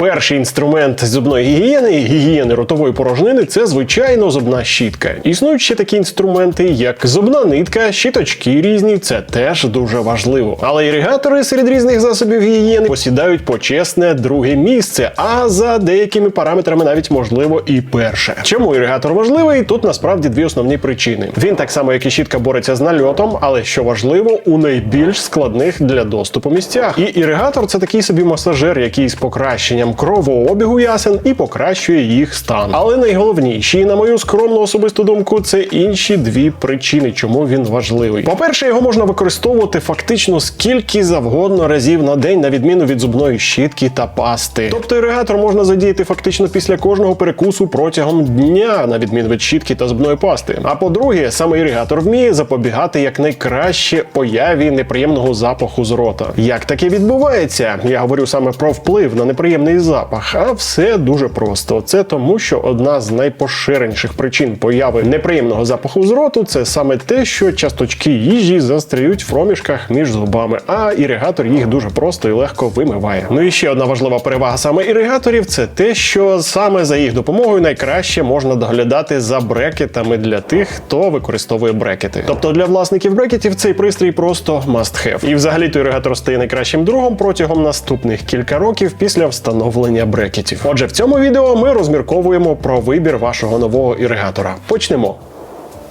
Перший інструмент зубної гігієни гігієни ротової порожнини це звичайно зубна щітка. Існують ще такі інструменти, як зубна нитка, щіточки різні. Це теж дуже важливо. Але іригатори серед різних засобів гігієни посідають почесне друге місце, а за деякими параметрами навіть можливо і перше. Чому іригатор важливий? Тут насправді дві основні причини. Він так само, як і щітка, бореться з нальотом, але що важливо, у найбільш складних для доступу місцях. І іригатор це такий собі масажер, який з покращенням кровообігу ясен і покращує їх стан. Але найголовніші, на мою скромну особисту думку, це інші дві причини, чому він важливий. По-перше, його можна використовувати фактично скільки завгодно разів на день, на відміну від зубної щітки та пасти. Тобто іригатор можна задіяти фактично після кожного перекусу протягом дня, на відміну від щітки та зубної пасти. А по-друге, саме іригатор вміє запобігати якнайкраще появі неприємного запаху з рота. Як таке відбувається? Я говорю саме про вплив на неприємний запах. А все дуже просто. Це тому, що одна з найпоширеніших причин появи неприємного запаху з роту це саме те, що часточки їжі застряють в проміжках між зубами, а іригатор їх дуже просто і легко вимиває. Ну і ще одна важлива перевага саме іригаторів це те, що саме за їх допомогою найкраще можна доглядати за брекетами для тих, хто використовує брекети. Тобто для власників брекетів цей пристрій просто must have. І взагалі то іригатор стає найкращим другом протягом наступних кілька років після встановлення брекетів. Отже, в цьому відео ми розмірковуємо про вибір вашого нового іригатора. Почнемо.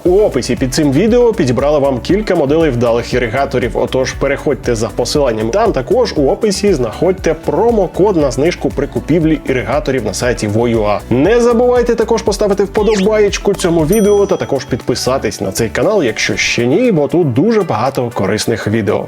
У описі під цим відео підібрали вам кілька моделей вдалих іригаторів. Отож, переходьте за посиланням. Там також у описі знаходьте промокод на знижку при купівлі іригаторів на сайті Voyua. Не забувайте також поставити вподобаєчку цьому відео та також підписатись на цей канал, якщо ще ні, бо тут дуже багато корисних відео.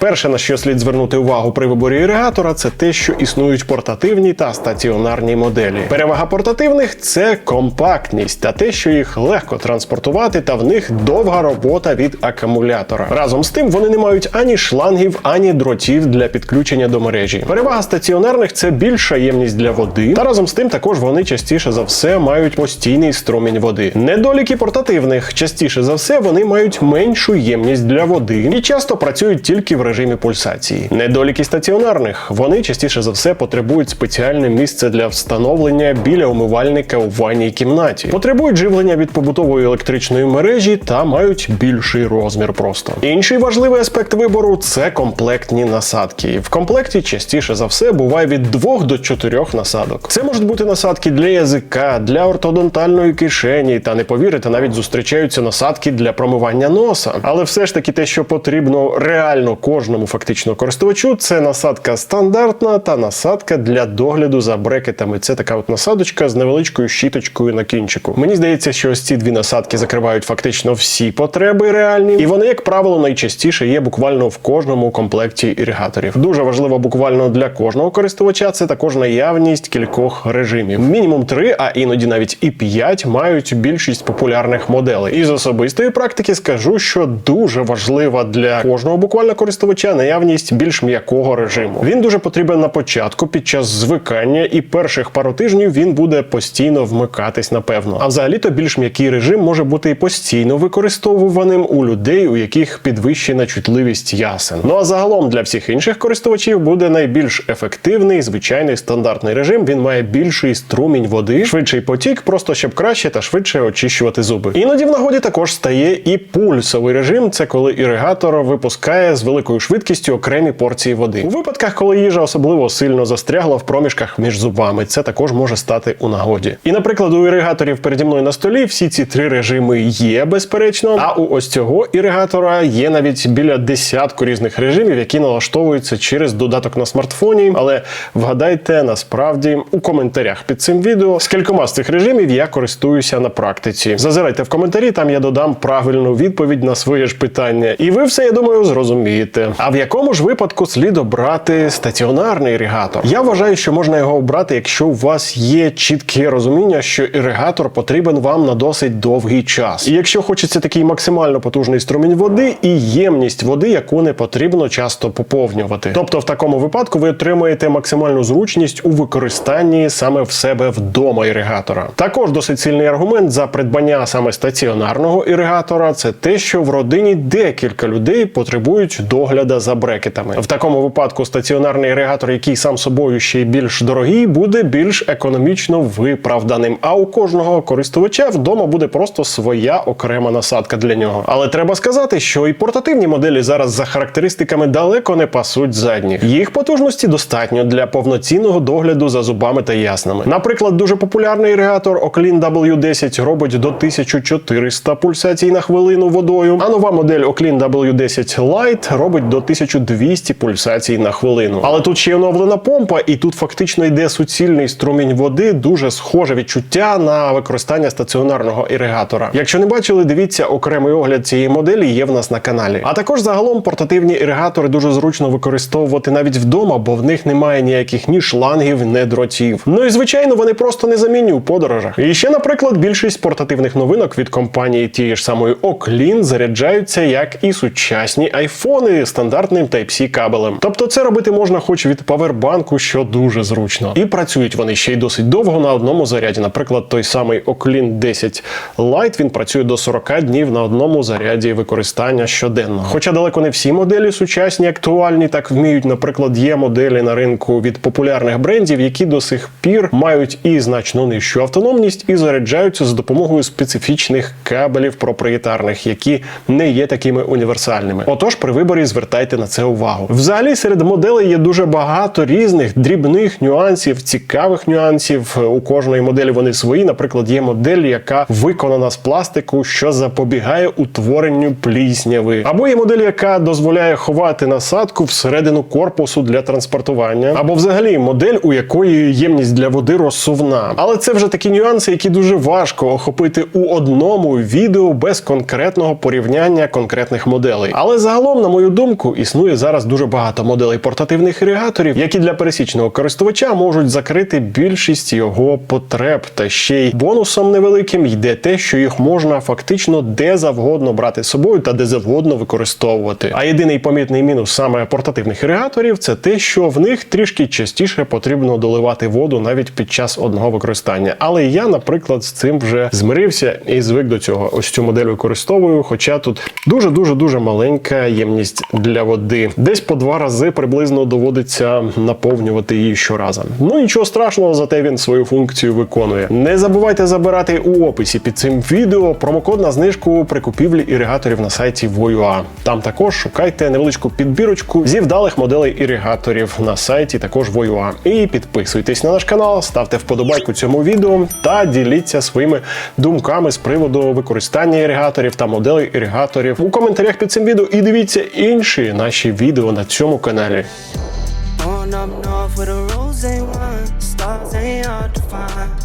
Перше, на що слід звернути увагу при виборі іригатора, це те, що існують портативні та стаціонарні моделі. Перевага портативних це компактність та те, що їх легко транспортувати, та в них довга робота від акумулятора. Разом з тим вони не мають ані шлангів, ані дротів для підключення до мережі. Перевага стаціонарних це більша ємність для води, та разом з тим також вони частіше за все мають постійний струмінь води. Недоліки портативних частіше за все вони мають меншу ємність для води і часто працюють тільки в режимі пульсації. Недоліки стаціонарних вони частіше за все потребують спеціальне місце для встановлення біля умивальника у ванній кімнаті, потребують живлення від побутової електричної мережі та мають більший розмір. Просто інший важливий аспект вибору це комплектні насадки. В комплекті частіше за все буває від 2 до 4 насадок. Це можуть бути насадки для язика, для ортодонтальної кишені, та не повірите, навіть зустрічаються насадки для промивання носа. Але все ж таки те, що потрібно реально кожному фактично користувачу, це насадка стандартна та насадка для догляду за брекетами. Це така от насадочка з невеличкою щіточкою на кінчику. Мені здається, що ось ці дві насадки закривають фактично всі потреби реальні, і вони, як правило, найчастіше є буквально в кожному комплекті іригаторів. Дуже важливо буквально для кожного користувача це також наявність кількох режимів. Мінімум три, а іноді навіть і п'ять мають більшість популярних моделей. Із особистої практики скажу, що дуже важлива для кожного буквально користувача наявність більш м'якого режиму. Він дуже потрібен на початку під час звикання, і перших пару тижнів він буде постійно вмикатись, напевно. А взагалі-то більш м'який режим може бути і постійно використовуваним у людей, у яких підвищена чутливість ясен. Ну а загалом для всіх інших користувачів буде найбільш ефективний звичайний стандартний режим. Він має більший струмінь води, швидший потік, просто щоб краще та швидше очищувати зуби. Іноді в нагоді також стає і пульсовий режим. Це коли іригатор випускає з великою швидкістю окремі порції води. У випадках, коли їжа особливо сильно застрягла в проміжках між зубами, це також може стати у нагоді. І, наприклад, у іригаторів переді мною на столі всі ці три режими є, безперечно. А у ось цього іригатора є навіть біля десятку різних режимів, які налаштовуються через додаток на смартфоні. Але вгадайте насправді у коментарях під цим відео, з кількома з цих режимів я користуюся на практиці. Зазирайте в коментарі, там я додам правильну відповідь на своє ж питання. І ви все, я думаю, зрозумієте. А в якому ж випадку слід обрати стаціонарний іригатор? Я вважаю, що можна його обрати, якщо у вас є чітке розуміння, що іригатор потрібен вам на досить довгий час. І якщо хочеться такий максимально потужний струмінь води і ємність води, яку не потрібно часто поповнювати. Тобто, в такому випадку ви отримаєте максимальну зручність у використанні саме в себе вдома іригатора. Також досить сильний аргумент за придбання саме стаціонарного іригатора це те, що в родині декілька людей потребують догляду догляда за брекетами. В такому випадку стаціонарний іригатор, який сам собою ще й більш дорогий, буде більш економічно виправданим. А у кожного користувача вдома буде просто своя окрема насадка для нього. Але треба сказати, що і портативні моделі зараз за характеристиками далеко не пасуть задніх. Їх потужності достатньо для повноцінного догляду за зубами та яснами. Наприклад, дуже популярний іригатор Oclean W10 робить до 1400 пульсацій на хвилину водою, а нова модель Oclean W10 Lite робить до 1200 пульсацій на хвилину. Але тут ще й оновлена помпа, і тут фактично йде суцільний струмінь води, дуже схоже відчуття на використання стаціонарного іригатора. Якщо не бачили, дивіться окремий огляд цієї моделі є в нас на каналі. А також загалом портативні іригатори дуже зручно використовувати навіть вдома, бо в них немає ніяких ні шлангів, ні дротів. Ну і звичайно, вони просто незамінні у подорожах. І ще, наприклад, більшість портативних новинок від компанії тієї ж самої Oclean заряджаються як і сучасні айфони стандартним Type-C кабелем. Тобто це робити можна хоч від павербанку, що дуже зручно. І працюють вони ще й досить довго на одному заряді. Наприклад, той самий Oclean 10 Lite, він працює до 40 днів на одному заряді використання щоденно. Хоча далеко не всі моделі сучасні, актуальні так вміють. Наприклад, є моделі на ринку від популярних брендів, які до сих пір мають і значно нижчу автономність, і заряджаються за допомогою специфічних кабелів проприєтарних, які не є такими універсальними. Отож, при виборі звертайте на це увагу. Взагалі, серед моделей є дуже багато різних дрібних нюансів, цікавих нюансів. У кожної моделі вони свої. Наприклад, є модель, яка виконана з пластику, що запобігає утворенню плісняви, або є модель, яка дозволяє ховати насадку всередину корпусу для транспортування, або взагалі модель, у якої ємність для води розсувна. Але це вже такі нюанси, які дуже важко охопити у одному відео без конкретного порівняння конкретних моделей. Але загалом, на мою думку, існує зараз дуже багато моделей портативних ірігаторів, які для пересічного користувача можуть закрити більшість його потреб. Та ще й бонусом невеликим йде те, що їх можна фактично де завгодно брати з собою та де завгодно використовувати. А єдиний помітний мінус саме портативних іригаторів це те, що в них трішки частіше потрібно доливати воду навіть під час одного використання. Але я, наприклад, з цим вже змирився і звик до цього. Ось цю модель використовую, хоча тут дуже дуже дуже маленька ємність для води. Десь по два рази приблизно доводиться наповнювати її щоразу. Ну нічого страшного, зате він свою функцію виконує. Не забувайте забирати у описі під цим відео промокод на знижку при купівлі іригаторів на сайті Voyua. Там також шукайте невеличку підбірочку зі вдалих моделей іригаторів на сайті також Voyua. І підписуйтесь на наш канал, ставте вподобайку цьому відео та діліться своїми думками з приводу використання іригаторів та моделей іригаторів у коментарях під цим відео. І дивіться інші інші наші відео на цьому каналі. up north where the rules ain't one, stars ain't hard to find.